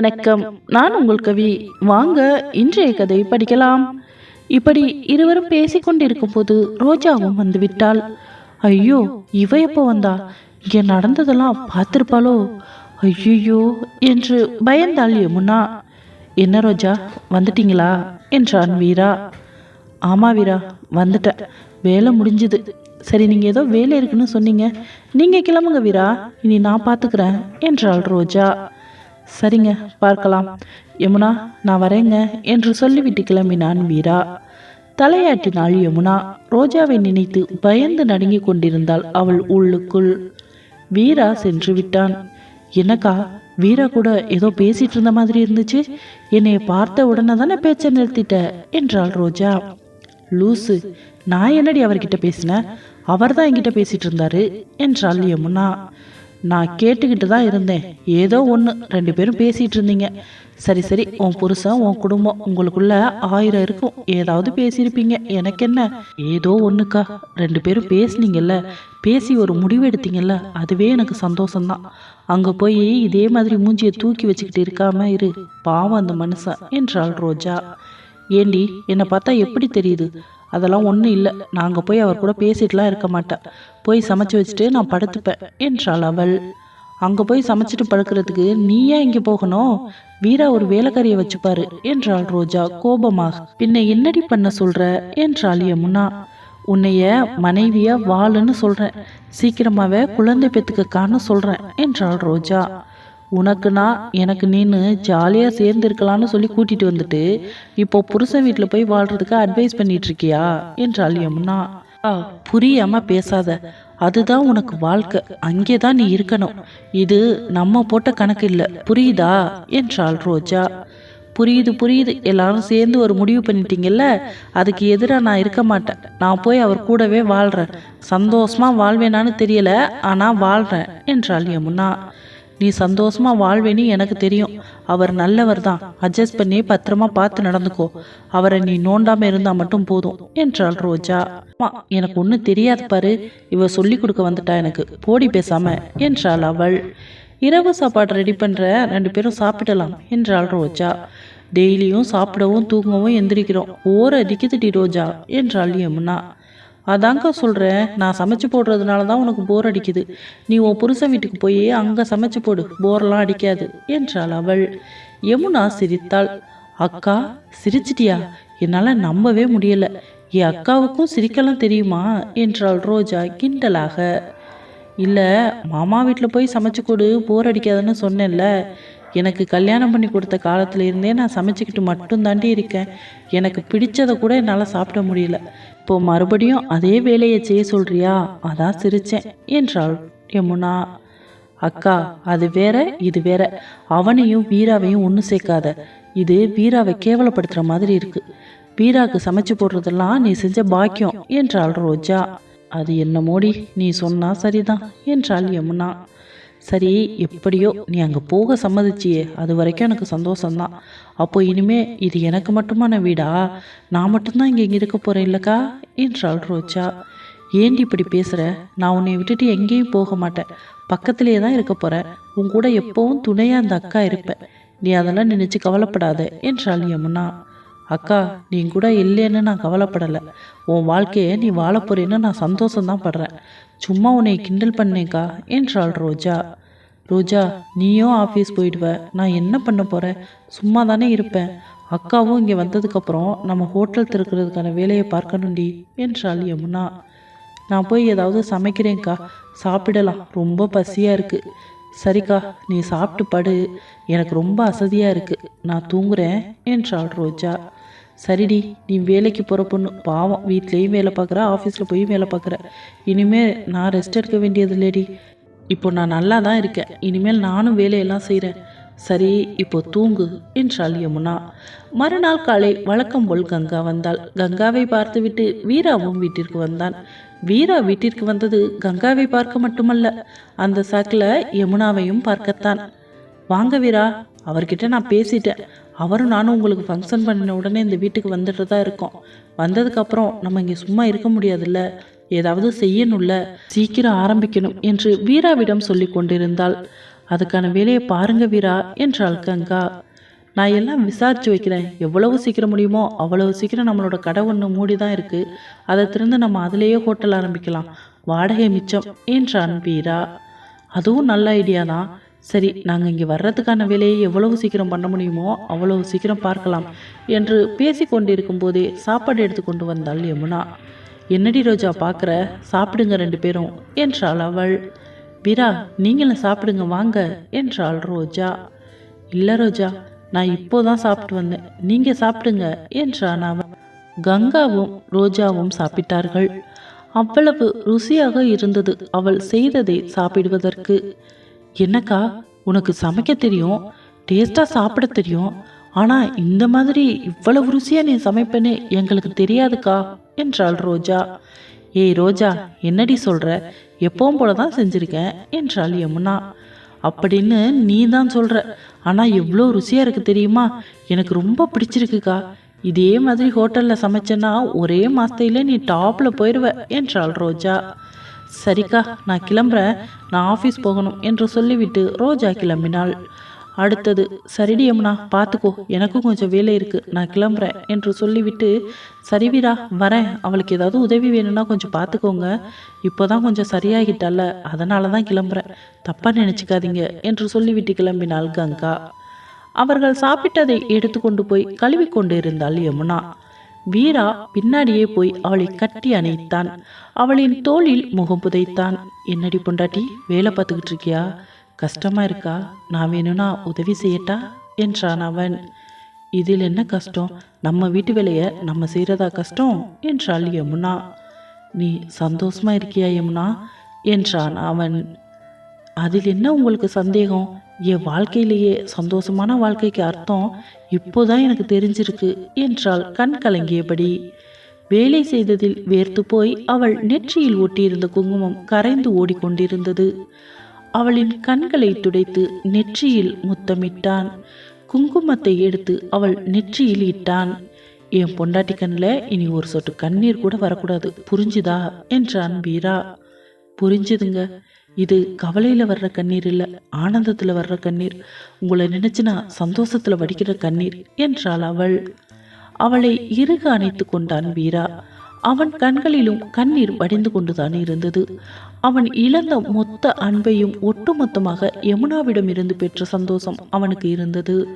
வணக்கம். நான் உங்கள் கவி. வாங்க இன்றைய கதை படிக்கலாம். இப்படி இருவரும் பேசிக்கொண்டிருக்கும் போது ரோஜாவும் வந்துவிட்டாள். ஐயோ இவ எப்போ வந்தா? இங்கே நடந்ததெல்லாம் பார்த்திருப்பாளோ? ஐயோ என்று பயந்தாள் யமுனா. என்ன ரோஜா வந்துட்டீங்களா? என்றான் வீரா. ஆமா வீரா வந்துட்டேன். வேலை முடிஞ்சுது. சரி நீங்க ஏதோ வேலை இருக்குன்னு சொன்னீங்க. நீங்க கிளம்புங்க வீரா. இனி நான் பாத்துக்கிறேன் என்றாள் ரோஜா. சரிங்க பார்க்கலாம். யமுனா நான் வரேங்க என்று சொல்லிவிட்டு கிளம்பினான் வீரா. தலையாட்டினாள் யமுனா. ரோஜாவை நினைத்து பயந்து நடுங்கிக் கொண்டிருந்தாள் அவள் உள்ளுக்குள். வீரா சென்று விட்டான். என்னக்கா வீரா கூட ஏதோ பேசிட்டு இருந்த மாதிரி இருந்துச்சு. என்னைய பார்த்த உடனே தானே பேச்சை நிறுத்திட்ட என்றாள் ரோஜா. லூசு நான் என்னடி அவர்கிட்ட பேசினேன்? அவர் தான் என்கிட்ட பேசிட்டு இருந்தாரு என்றாள் யமுனா. நான் கேட்டுக்கிட்டு தான் இருந்தேன். ஏதோ ஒன்று ரெண்டு பேரும் பேசிட்டு இருந்தீங்க. சரி சரி. உன் புருஷன் உன் குடும்பம் உங்களுக்குள்ள ஆயிரம் இருக்கும். ஏதாவது பேசியிருப்பீங்க. எனக்கு என்ன? ஏதோ ஒன்றுக்கா ரெண்டு பேரும் பேசுனீங்கல்ல. பேசி ஒரு முடிவு எடுத்தீங்கல்ல. அதுவே எனக்கு சந்தோஷம்தான். அங்கே போய் இதே மாதிரி மூஞ்சியை தூக்கி வச்சுக்கிட்டு இருக்காம இரு. பாவம் அந்த மனுஷன். என்றாள் ரோஜா. ஏண்டி என்னை பார்த்தா எப்படி தெரியுது? அதெல்லாம் ஒன்றும் இல்லை. நாங்கள் போய் அவர் கூட பேசிட்டுலாம் இருக்க மாட்டேன் போய் சமைச்சு வச்சுட்டு நான் படுத்துப்பேன் என்றாள் அவள். அங்கே போய் சமைச்சிட்டு படுக்கிறதுக்கு நீ ஏன் இங்கே போகணும்? வீரா ஒரு வேலைக்காரியை வச்சுப்பாரு என்றாள் ரோஜா கோபமாக. பின்ன என்னடி பண்ண சொல்ற? என்றாள் யமுனா. உன்னைய மனைவியா வாளுன்னு சொல்றேன். சீக்கிரமாவே குழந்தை பெத்துக்கக்கான்னு சொல்றேன் என்றாள் ரோஜா. உனக்குனா எனக்கு நீனு ஜாலியாக சேர்ந்து இருக்கலாம்னு சொல்லி கூட்டிட்டு வந்துட்டு இப்போ புருஷன் வீட்டில் போய் வாழ்றதுக்கு அட்வைஸ் பண்ணிட்டு இருக்கியா என்றாள் யமுனா. புரியாம பேசாத. அதுதான் உனக்கு வாழ்க்கை. அங்கே தான் நீ இருக்கணும். இது நம்ம போட்ட கணக்கு இல்லை. புரியுதா? என்றாள் ரோஜா. புரியுது புரியுது. எல்லாரும் சேர்ந்து ஒரு முடிவு பண்ணிட்டீங்கல்ல? அதுக்கு எதிராக நான் இருக்க மாட்டேன். நான் போய் அவர் கூடவே வாழ்கிறேன் சந்தோஷமா வாழ்வேனான்னு தெரியல. ஆனால் வாழ்கிறேன் என்றாள் யமுனா. நீ சந்தோஷமா வாழ்வேன்னு எனக்கு தெரியும். அவர் நல்லவர் தான் அட்ஜஸ்ட் பண்ணி பத்திரமா பார்த்து நடந்துக்கோ. அவரை நீ நோண்டாம இருந்தா மட்டும் போதும் என்றாள் ரோஜா. அம்மா எனக்கு ஒன்றும் தெரியாது பாரு. இவ சொல்லி கொடுக்க வந்துட்டா எனக்கு. போடி பேசாம என்றாள் அவள். இரவு சாப்பாடு ரெடி பண்ற ரெண்டு பேரும் சாப்பிடலாம் என்றாள் ரோஜா. டெய்லியும் சாப்பிடவும் தூங்கவும் எந்திரிக்கிறோம். ஓர அடிக்குதுடி ரோஜா என்றாள் யமுனா. அதாங்க சொல்கிறேன் நான் சமைச்சு போடுறதுனால தான் உனக்கு போர் அடிக்குது. நீ உன் புருஷன் வீட்டுக்கு போய் அங்கே சமைச்சு போடு. போரெல்லாம் அடிக்காது என்றாள் அவள். யமுனா சிரித்தாள். அக்கா சிரிச்சிட்டியா? என்னால் நம்பவே முடியலை. என் அக்காவுக்கும் சிரிக்கலாம் தெரியுமா? என்றாள் ரோஜா கிண்டலாக. இல்லை மாமா வீட்டில் போய் சமைச்சு கொடு போர் அடிக்காதுன்னு சொன்னேன்ல. எனக்கு கல்யாணம் பண்ணி கொடுத்த காலத்துல இருந்தே நான் சமைச்சிக்கிட்டு மட்டும் தாண்டி இருக்கேன். எனக்கு பிடிச்சதை கூட என்னால் சாப்பிட முடியல. இப்போ மறுபடியும் அதே வேலையை செய்ய சொல்றியா? அதான் சிரிச்சேன் என்றாள் யமுனா. அக்கா அது வேற இது வேற. அவனையும் வீராவையும் ஒன்று சேர்க்காத. இது வீராவை கேவலப்படுத்துற மாதிரி இருக்கு. வீராக்கு சமைச்சு போடுறதெல்லாம் நீ செஞ்ச பாக்கியம் என்றாள் ரோஜா. அது என்ன மோடி நீ சொன்னா சரிதான் என்றாள் யமுனா. சரி எப்படியோ நீ அங்கே போக சம்மதிச்சியே. அது வரைக்கும் எனக்கு சந்தோஷம்தான். அப்போ இனிமே இது எனக்கு மட்டுமான வீடா? நான் மட்டும்தான் இங்கே இங்கே இருக்க போகிறேன் இல்லைக்கா? என்றாள் ரோஜா. ஏண்டி இப்படி பேசுகிற நான் உன்னை விட்டுட்டு எங்கேயும் போக மாட்டேன். பக்கத்திலேயே தான் இருக்க போகிறேன் உன் கூட எப்போவும் துணையாக அந்த அக்கா இருப்பேன் நீ அதெல்லாம் நினச்சி கவலைப்படாத என்றாள் யமுனா. அக்கா நீ கூட இல்லைன்னு நான் கவலைப்படலை. உன் வாழ்க்கையை நீ வாழ போறேன்னு நான் சந்தோஷம்தான் படுறேன். சும்மா உன்னை கிண்டல் பண்ணேக்கா? என்றாள் ரோஜா. ரோஜா நீயும் ஆஃபீஸ் போயிடுவ. நான் என்ன பண்ண போகிறேன் சும்மா தானே இருப்பேன். அக்காவும் இங்கே வந்ததுக்கப்புறம் நம்ம ஹோட்டல் திறக்கிறதுக்கான வேலையை பார்க்கணும்டி என்றாள் யமுனா. நான் போய் ஏதாவது சமைக்கிறேன்க்கா. சாப்பிடலாம். ரொம்ப பசியாக இருக்குது சரிக்கா நீ சாப்பிட்டு படு. எனக்கு ரொம்ப அசதியாக இருக்குது நான் தூங்குறேன் என்றாள் ரோஜா. சரிடி நீ வேலைக்கு போகிற பொண்ணு. பாவம் வீட்லேயும் வேலை பார்க்குற ஆஃபீஸில் போய் வேலை பார்க்குற. இனிமேல் நான் ரெஸ்ட் எடுக்க வேண்டியது இல்லைடி இப்போ நான் நல்லா தான் இருக்கேன். இனிமேல் நானும் வேலையெல்லாம் செய்கிறேன் சரி இப்போ தூங்கு என்றாள் யமுனா. மறுநாள் காலை வழக்கம் போல் கங்கா வந்தாள். கங்காவை பார்த்துவிட்டு வீராவும் வீட்டிற்கு வந்தான். வீரா வீட்டிற்கு வந்தது கங்காவை பார்க்க மட்டுமல்ல அந்த சாக்கில் யமுனாவையும் பார்க்கத்தான். வாங்க வீரா அவர்கிட்ட நான் பேசிட்டேன். அவரும் நானும் உங்களுக்கு ஃபங்க்ஷன் பண்ணின உடனே இந்த வீட்டுக்கு வந்துட்டு தான் இருக்கோம் வந்ததுக்கப்புறம் நம்ம இங்கே சும்மா இருக்க முடியாதுல்ல. ஏதாவது செய்யணும்ல சீக்கிரம் ஆரம்பிக்கணும் என்று வீராவிடம் சொல்லி கொண்டிருந்தாள். அதுக்கான வேலையை பாருங்க வீரா என்றாள் கங்கா. நான் எல்லாம் விசாரிச்சு வைக்கிறேன். எவ்வளவு சீக்கிரம் முடியுமோ அவ்வளவு சீக்கிரம் நம்மளோட கடை ஒன்று மூடி தான் இருக்கு. அதை திறந்து நம்ம அதிலேயே ஹோட்டல் ஆரம்பிக்கலாம். வாடகை மிச்சம் என்றான் வீரா. அதுவும் நல்ல ஐடியா தான். சரி நாங்கள் இங்கே வர்றதுக்கான வேலையை எவ்வளவு சீக்கிரம் பண்ண முடியுமோ அவ்வளவு சீக்கிரம் பார்க்கலாம் என்று பேசி கொண்டிருக்கும் போதே சாப்பாடு எடுத்து கொண்டு வந்தாள் யமுனா. என்னடி ரோஜா பார்க்குற சாப்பிடுங்க ரெண்டு பேரும் என்றாள் அவள். வீரா நீங்களும் சாப்பிடுங்க வாங்க என்றாள் ரோஜா. இல்லை ரோஜா நான் இப்போதான் சாப்பிட்டு வந்தேன் நீங்கள் சாப்பிடுங்க என்றான் அவன். கங்காவும் ரோஜாவும் சாப்பிட்டார்கள். அவ்வளவு ருசியாக இருந்தது அவள் செய்ததை சாப்பிடுவதற்கு. என்னக்கா உனக்கு சமைக்க தெரியும் டேஸ்ட்டாக சாப்பிட தெரியும் ஆனால் இந்த மாதிரி இவ்வளவு ருசியாக நீ சமைப்பேன்னு எங்களுக்கு தெரியாதுக்கா? என்றாள் ரோஜா. ஏய் ரோஜா என்னடி சொல்ற? எப்பவும் போல தான் செஞ்சிருக்கேன் என்றாள் யமுனா. அப்படின்னு நீ தான் சொல்ற. ஆனா எவ்வளோ ருசியா இருக்கு தெரியுமா? எனக்கு ரொம்ப பிடிச்சிருக்குக்கா. இதே மாதிரி ஹோட்டல்ல சமைச்சேன்னா ஒரே மாசத்தையில நீ டாப்ல போயிடுவ என்றாள் ரோஜா. சரிக்கா நான் கிளம்புறேன். நான் ஆஃபீஸ் போகணும் என்று சொல்லிவிட்டு ரோஜா கிளம்பினாள். அடுத்தது சரிடி யமுனா பார்த்துக்கோ எனக்கும் கொஞ்சம் வேலை இருக்கு நான் கிளம்புறேன் என்று சொல்லிவிட்டு சரி வீரா வரேன் அவளுக்கு ஏதாவது உதவி வேணும்னா கொஞ்சம் பார்த்துக்கோங்க இப்போதான் கொஞ்சம் சரியாகிட்டால அதனால தான் கிளம்புறேன் தப்பாக நினச்சிக்காதீங்க என்று சொல்லிவிட்டு கிளம்பினாள் கங்கா. அவர்கள் சாப்பிட்டதை எடுத்துக்கொண்டு போய் கழுவி கொண்டு இருந்தாள் யமுனா. வீரா பின்னாடியே போய் அவளை கட்டி அணைத்தான். அவளின் தோளில் முகம் புதைத்தான். என்னடி பொண்டாட்டி வேலை பார்த்துக்கிட்டு இருக்கியா? கஷ்டமா இருக்கா? நான் வேணும்னா உதவி செய்யட்டா? என்றான் அவன். இதில் என்ன கஷ்டம்? நம்ம வீட்டு வேலையை நம்ம செய்கிறதா கஷ்டம்? என்றாள் யமுனா. நீ சந்தோஷமா இருக்கியா யமுனா? என்றான் அவன். அதில் என்ன உங்களுக்கு சந்தேகம்? என் வாழ்க்கையிலேயே சந்தோஷமான வாழ்க்கைக்கு அர்த்தம் இப்போதான் எனக்கு தெரிஞ்சிருக்கு என்றாள் கண் கலங்கியபடி. வேலை செய்ததில் வேர்த்து போய் அவள் நெற்றியில் ஒட்டியிருந்த குங்குமம் கரைந்து ஓடிக்கொண்டிருந்தது. அவளின் கண்களை துடைத்து நெற்றியில் முத்தமிட்டான். குங்குமத்தை எடுத்து அவள் நெற்றியில் இட்டான். என் பொண்டாட்டி கண்ணில் இனி ஒரு சொட்டு கண்ணீர் கூட வரக்கூடாது. புரிஞ்சுதா? என்றான் வீரா. புரிஞ்சுதுங்க. இது கவலையில் வர்ற கண்ணீர் இல்லை ஆனந்தத்தில் வர்ற கண்ணீர். உங்களை நினைச்சு நான் சந்தோஷத்தில் வடிக்கிற கண்ணீர் என்றாள் அவள். அவளை இறுக அணைத்து கொண்டான் வீரா. அவன் கண்களிலும் கண்ணீர் வடிந்து கொண்டுதான் இருந்தது. அவன் இழந்த மொத்த அன்பையும் ஒட்டுமொத்தமாக யமுனாவிடம் இருந்து பெற்ற சந்தோஷம் அவனுக்கு இருந்தது.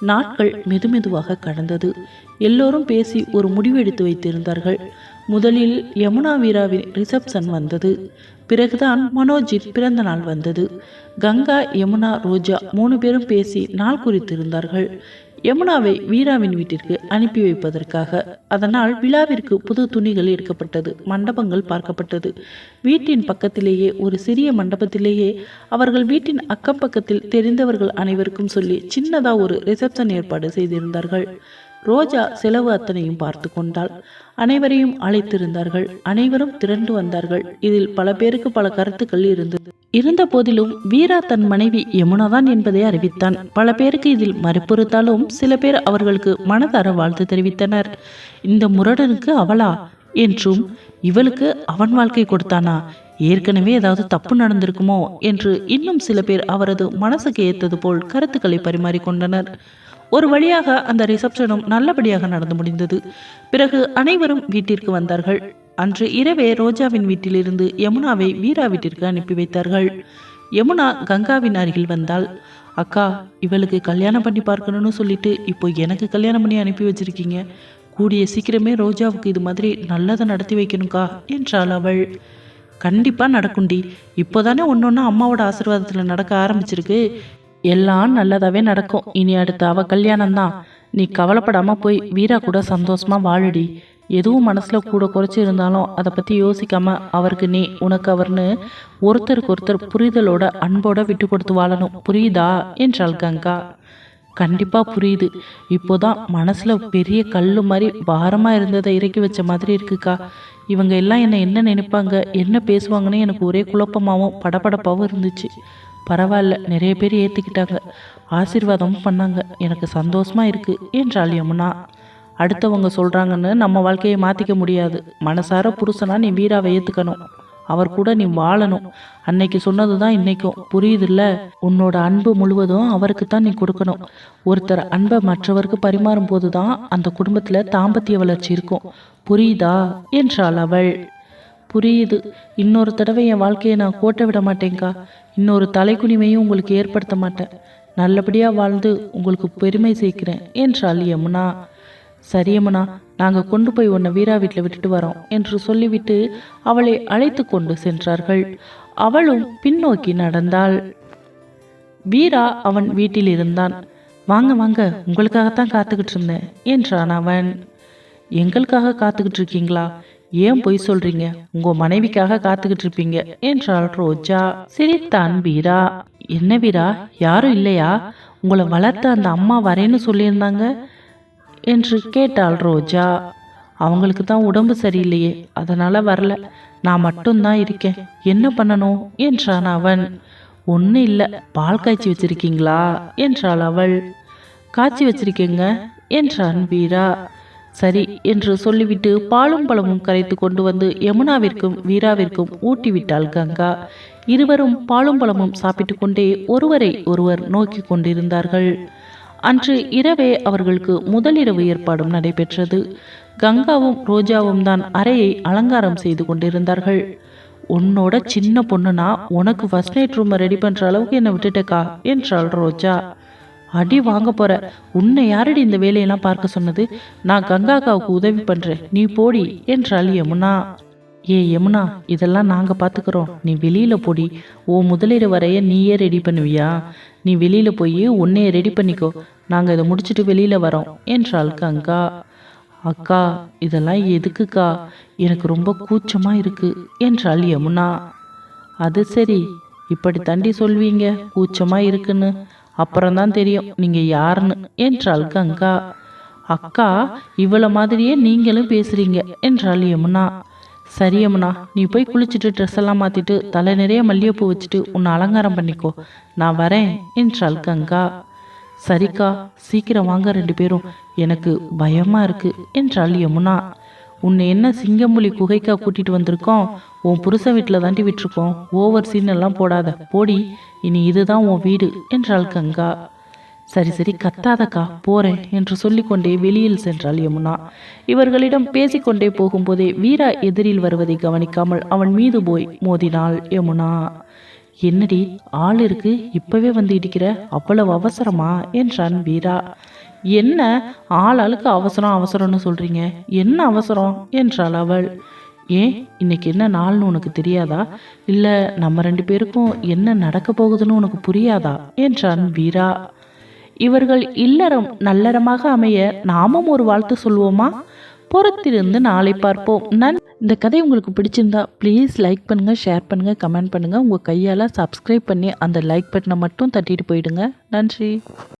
நாட்கள் மெதுமெதுவாக கடந்தது. எல்லோரும் பேசி ஒரு முடிவெடுத்து வைத்திருந்தார்கள். முதலில் யமுனா வீராவின் ரிசப்ஷன் வந்தது. பிறகுதான் மனோஜித் பிறந்த நாள் வந்தது. கங்கா யமுனா ரோஜா மூணு பேரும் பேசி நாள் குறித்திருந்தார்கள். யமுனாவை வீராவின் வீட்டிற்கு அனுப்பி வைப்பதற்காக. அதனால் விழாவிற்கு புது துணிகள் எடுக்கப்பட்டது. மண்டபங்கள் பார்க்கப்பட்டது. வீட்டின் பக்கத்திலேயே ஒரு சிறிய மண்டபத்திலேயே அவர்கள் வீட்டின் அக்கம் பக்கத்தில் தெரிந்தவர்கள் அனைவருக்கும் சொல்லி சின்னதா ஒரு ரிசப்ஷன் ஏற்பாடு செய்திருந்தார்கள். ரோஜா செலவு அத்தனையும் பார்த்து கொண்டாள். அனைவரையும் அழைத்திருந்தார்கள். அனைவரும் திரண்டு வந்தார்கள். இதில் பல பேருக்கு பல கருத்துக்கள் இருந்தது. இருந்த போதிலும் வீரா தன் மனைவி யமுனாதான் என்பதை அறிவித்தான். பல பேருக்கு இதில் மறுப்புறுத்தாலும் சில பேர் அவர்களுக்கு மனதார வாழ்த்து தெரிவித்தனர். இந்த முரடனுக்கு அவளா? என்றும் இவளுக்கு அவன் வாழ்க்கை கொடுத்தானா? ஏற்கனவே ஏதாவது தப்பு நடந்திருக்குமோ? என்று இன்னும் சில பேர் அவரது மனசுக்கு ஏத்தது போல் கருத்துக்களை பரிமாறிக்கொண்டனர். ஒரு வழியாக அந்த ரிசப்ஷனும் நல்லபடியாக நடந்து முடிந்தது. பிறகு அனைவரும் வீட்டிற்கு வந்தார்கள். அன்று இரவே ரோஜாவின் வீட்டிலிருந்து யமுனாவை வீரா வீட்டிற்கு அனுப்பி வைத்தார்கள். யமுனா கங்காவின் அருகில் வந்தாள். அக்கா இவளுக்கு கல்யாணம் பண்ணி பார்க்கணும்னு சொல்லிட்டு இப்போ எனக்கு கல்யாணம் பண்ணி அனுப்பி வச்சிருக்கீங்க. கூடிய சீக்கிரமே ரோஜாவுக்கு இது மாதிரி நல்லதை நடத்தி வைக்கணும்க்கா என்றாள் அவள். கண்டிப்பாக நடக்கும்டி. இப்போதானே ஒன்று ஒன்று அம்மாவோட ஆசீர்வாதத்தில் நடக்க ஆரம்பிச்சிருக்கு. எல்லாம் நல்லதாவே நடக்கும். இனி அடுத்து அவ கல்யாணம் தான் நீ கவலைப்படாம போய் வீரா கூட சந்தோஷமா வாழுடி. எதுவும் மனசுல கூட குறைச்சி இருந்தாலும் அதை பத்தி யோசிக்காம அவருக்கு நீ உனக்கு அவர்னு ஒருத்தருக்கு ஒருத்தர் புரிதலோட அன்போட விட்டு கொடுத்து வாழணும் புரியுதா? என்றாள் கங்கா. கண்டிப்பா புரியுது. இப்போதான் மனசுல பெரிய கல்லு மாதிரி பாரமா இருந்ததை இறக்கி வச்ச மாதிரி இருக்குக்கா. இவங்க எல்லாம் என்ன என்ன நினைப்பாங்க என்ன பேசுவாங்கன்னு எனக்கு ஒரே குழப்பமாகவும் படபடப்பாகவும் இருந்துச்சு. பரவாயில்ல நிறைய பேர் ஏற்றுக்கிட்டாங்க ஆசீர்வாதமும் பண்ணாங்க. எனக்கு சந்தோஷமாக இருக்கு என்றாள் யமுனா. அடுத்தவங்க சொல்கிறாங்கன்னு நம்ம வாழ்க்கையை மாற்றிக்க முடியாது. மனசார புருஷனா நீ வீராவை ஏற்றுக்கணும் அவர் கூட நீ வாழணும். அன்னைக்கு சொன்னது தான் இன்னைக்கும். புரியுதுல்ல? உன்னோட அன்பு முழுவதும் அவருக்கு தான் நீ கொடுக்கணும். ஒருத்தர் அன்பை மற்றவருக்கு பரிமாறும் போது தான் அந்த குடும்பத்தில் தாம்பத்திய வளர்ச்சி இருக்கும். புரியுதா? என்றாள் அவள். புரியுது. இன்னொரு தடவை என் வாழ்க்கையை நான் கோட்டை விட மாட்டேங்க்கா இன்னொரு தலைக்குனிமையும் உங்களுக்கு ஏற்படுத்த மாட்டேன். நல்லபடியாக வாழ்ந்து உங்களுக்கு பெருமை சேர்க்கிறேன் என்றாள் யமுனா. சரி யமுனா நாங்கள் கொண்டு போய் உன்னை வீரா வீட்டில் விட்டுட்டு வரோம் என்று சொல்லிவிட்டு அவளை அழைத்து கொண்டு சென்றார்கள். அவளும் பின்னோக்கி நடந்தாள். வீரா அவன் வீட்டில் இருந்தான். வாங்க வாங்க உங்களுக்காகத்தான் காத்துக்கிட்டு இருந்தேன் என்றான் அவன். எங்களுக்காக காத்துக்கிட்டு இருக்கீங்களா? ஏன் பொய் சொல்றீங்க? உங்க மனைவிக்காக காத்துக்கிட்டு இருப்பீங்க என்றாள் ரோஜா. சிரித்தான் வீரா. என்ன வீரா? யாரும் இல்லையா? உங்களை வளர்த்த அந்த அம்மா வரேன்னு சொல்லியிருந்தாங்க என்று கேட்டாள் ரோஜா. அவங்களுக்கு தான் உடம்பு சரியில்லையே அதனால வரல. நான் மட்டும்தான் இருக்கேன். என்ன பண்ணணும்? என்றான் அவன். ஒன்றும் இல்லை பால் காய்ச்சி வச்சிருக்கீங்களா? என்றாள் அவள். காய்ச்சி வச்சிருக்கேங்க என்றான் வீரா. சரி என்று சொல்லிவிட்டு பாலும் பழமும் கரைத்து கொண்டு வந்து யமுனாவிற்கும் வீராவிற்கும் ஊட்டிவிட்டாள் கங்கா. இருவரும் பாலும் பழமும் சாப்பிட்டு கொண்டே ஒருவரை ஒருவர் நோக்கி கொண்டிருந்தார்கள். அன்று இரவே அவர்களுக்கு முதலிரவு ஏற்பாடும் நடைபெற்றது. கங்காவும் ரோஜாவும் தான் அறையை அலங்காரம் செய்து கொண்டிருந்தார்கள். உன்னோட சின்ன பொண்ணுனா உனக்கு ஃபர்ஸ்ட் நைட் ரூமை ரெடி பண்ணுற அளவுக்கு என்னை விட்டுட்டக்கா? என்றாள் ரோஜா. அடி வாங்க போற. உன்னை யாரடி இந்த வேலையெல்லாம் பார்க்க சொன்னது? நான் கங்காக்காவுக்கு உதவி பண்றேன். நீ போடி என்றாள் யமுனா. ஏ யமுனா இதெல்லாம் நாங்க பாத்துக்கிறோம். நீ வெளியில போடி. ஓ முதலீடு வரைய நீயே ரெடி பண்ணுவியா? நீ வெளியில போய் உன்னையே ரெடி பண்ணிக்கோ. நாங்க இதை முடிச்சிட்டு வெளியில வரோம் என்றாள் கங்கா. அக்கா இதெல்லாம் எதுக்குக்கா? எனக்கு ரொம்ப கூச்சமா இருக்கு என்றாள் யமுனா. அது சரி. இப்படி தண்டி சொல்வீங்க? கூச்சமா இருக்குன்னு. அப்புறம்தான் தெரியும். நீங்க யாருன்னு. என்றாள் கங்கா. அக்கா இவ்வளோ மாதிரியே நீங்களும் பேசுறீங்க என்றாள் யமுனா. சரி யமுனா நீ போய் குளிச்சுட்டு ட்ரெஸ் எல்லாம் மாத்திட்டு தலை நிறைய மல்லிகைப்பூ வச்சுட்டு உன்னை அலங்காரம் பண்ணிக்கோ. நான் வரேன் என்றாள் கங்கா. சரிக்கா சீக்கிரம் வாங்க ரெண்டு பேரும். எனக்கு பயமா இருக்கு என்றாள் யமுனா. உன்னை என்ன சிங்கம்புலி குகைக்கா கூட்டிட்டு வந்திருக்கோம்? உன் புருஷன் வீட்டில் தாண்டி விட்டுருக்கோம். ஓவர் சீன் எல்லாம் போடாத. போடி இனி இதுதான் உன் வீடு என்றாள் கங்கா. சரி சரி கத்தாதக்கா போறேன் என்று சொல்லிக்கொண்டே வெளியில் சென்றாள் யமுனா. இவர்களிடம் பேசிக்கொண்டே போகும்போதே வீரா எதிரில் வருவதை கவனிக்காமல் அவன் மீது போய் மோதினாள் யமுனா. என்னடி ஆள் இருக்கு இப்பவே வந்து இடிக்கிற? அவ்வளவு அவசரமா? என்றான் வீரா. என்ன ஆளாளுக்கு அவசரம் அவசரம்னு சொல்றீங்க? என்ன அவசரம்? என்றாள் அவள். ஏன்? இன்னைக்கு என்ன நாள்னு உனக்கு தெரியாதா? இல்ல நம்ம ரெண்டு பேருக்கும் என்ன நடக்க போகுதுன்னு உனக்கு புரியாதா? என்றான் வீரா. இவர்கள் இல்லறம் நல்லறமாக அமைய நாமும் ஒரு வாழ்த்து சொல்வோமா? பொறுத்திருந்து நாளை பார்ப்போம். நன் இந்த கதை உங்களுக்கு பிடிச்சிருந்தா ப்ளீஸ் லைக் பண்ணுங்கள் ஷேர் பண்ணுங்கள் கமெண்ட் பண்ணுங்க. உங்கள் கையால் சப்ஸ்கிரைப் பண்ணி அந்த லைக் பட்டனை மட்டும் தட்டிட்டு போயிடுங்க. நன்றி.